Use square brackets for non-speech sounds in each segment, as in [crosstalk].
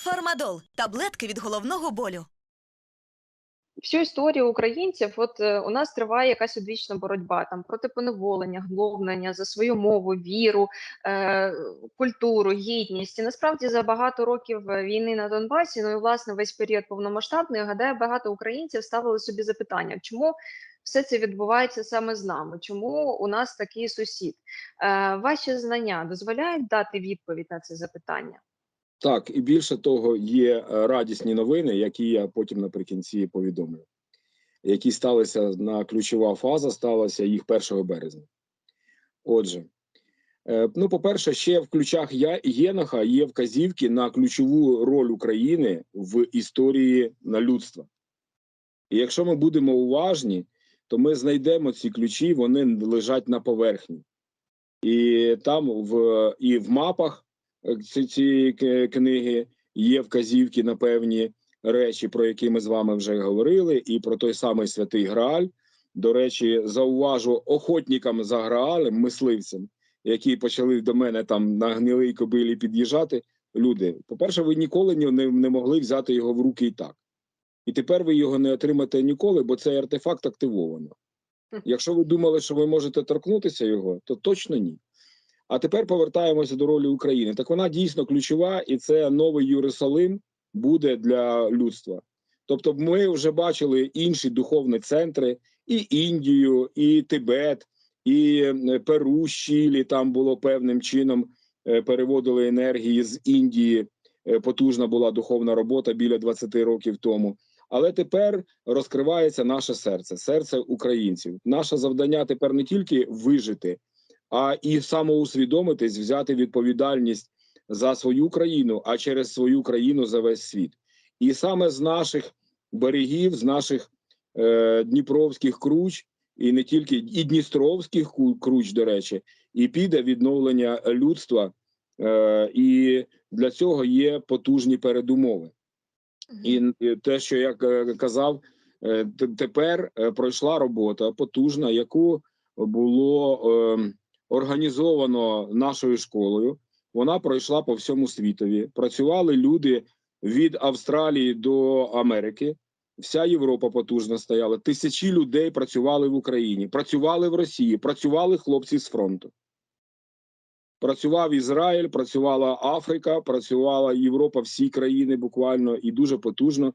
Фармадол таблетки від головного болю. всю історію українців, от е, у нас триває якась одвічна боротьба там проти поневолення, глобнення за свою мову, віру, е, культуру, гідність. І насправді за багато років е, війни на Донбасі, ну і власне весь період повномасштабний, гадаю, багато українців ставили собі запитання, чому все це відбувається саме з нами? Чому у нас такий сусід? Е, ваші знання дозволяють дати відповідь на це запитання? Так, і більше того, є е, радісні новини, які я потім наприкінці повідомлю, які сталися на ключова фаза, сталася їх 1 березня. Отже, е, ну, по-перше, ще в ключах Єноха є вказівки на ключову роль України в історії на людства. І якщо ми будемо уважні, то ми знайдемо ці ключі, вони лежать на поверхні. І там в, і в мапах е, ці, ці к- книги є вказівки на певні речі, про які ми з вами вже говорили, і про той самий святий Грааль. До речі, зауважу охотникам за Граалем, мисливцям, які почали до мене там на гнилій кобилі під'їжджати. Люди, по-перше, ви ніколи не, не могли взяти його в руки і так. І тепер ви його не отримаєте ніколи, бо цей артефакт активовано. [laughs] Якщо ви думали, що ви можете торкнутися його, то точно ні. А тепер повертаємося до ролі України. Так вона дійсно ключова, і це новий Єрусалим буде для людства. Тобто, ми вже бачили інші духовні центри, і Індію, і Тибет, і е, Перу, Щілі там було певним чином е, переводили енергії з Індії. Е, Потужна була духовна робота біля 20 років тому. Але тепер розкривається наше серце, серце українців. Наше завдання тепер не тільки вижити, а і самоусвідомитись, взяти відповідальність за свою країну, а через свою країну за весь світ. І саме з наших берегів, з наших е, дніпровських круч, і не тільки і дністровських круч, до речі, і піде відновлення людства, е, і для цього є потужні передумови. І те, що я е, казав, е, тепер е, пройшла робота потужна, яку було е, організовано нашою школою. Вона пройшла по всьому світові. Працювали люди від Австралії до Америки. Вся Європа потужно стояла. Тисячі людей працювали в Україні, працювали в Росії, працювали хлопці з фронту. Працював Ізраїль, працювала Африка, працювала Європа, всі країни буквально і дуже потужно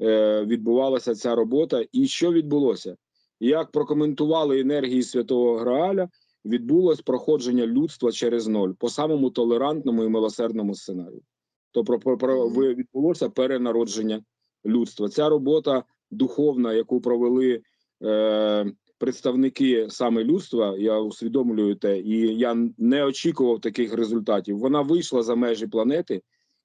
е, відбувалася ця робота. І що відбулося? Як прокоментували енергії Святого Грааля, відбулось проходження людства через ноль по самому толерантному і милосердному сценарію. Тобто про, про, відбулося перенародження людства. Ця робота духовна, яку провели е, представники саме людства, я усвідомлюю те, і я не очікував таких результатів. Вона вийшла за межі планети,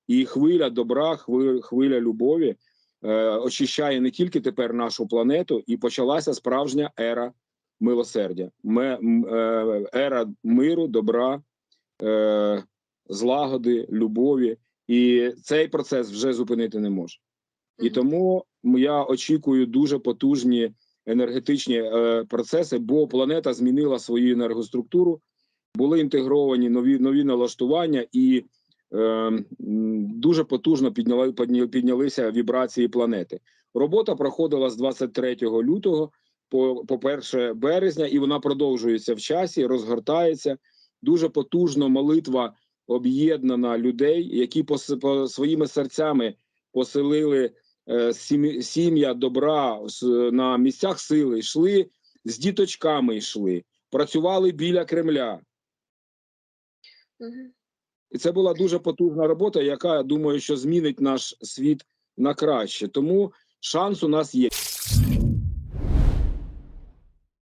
і хвиля добра, хви- хвиля любові е, очищає не тільки тепер нашу планету, і почалася справжня ера милосердя, е, ера миру, добра, е, злагоди, любові. І цей процес вже зупинити не може. І тому я очікую дуже потужні енергетичні е, процеси, бо планета змінила свою енергоструктуру, були інтегровані нові нові налаштування, і е, дуже потужно підняли підня- піднялися вібрації планети. Робота проходила з 23 лютого по, по 1 березня, і вона продовжується в часі, розгортається. Дуже потужно молитва об'єднана людей, які по, по своїми серцями поселили е, сім'я добра на місцях сили, йшли з діточками, йшли, працювали біля Кремля. І це була дуже потужна робота, яка я думаю, що змінить наш світ на краще. Тому шанс у нас є.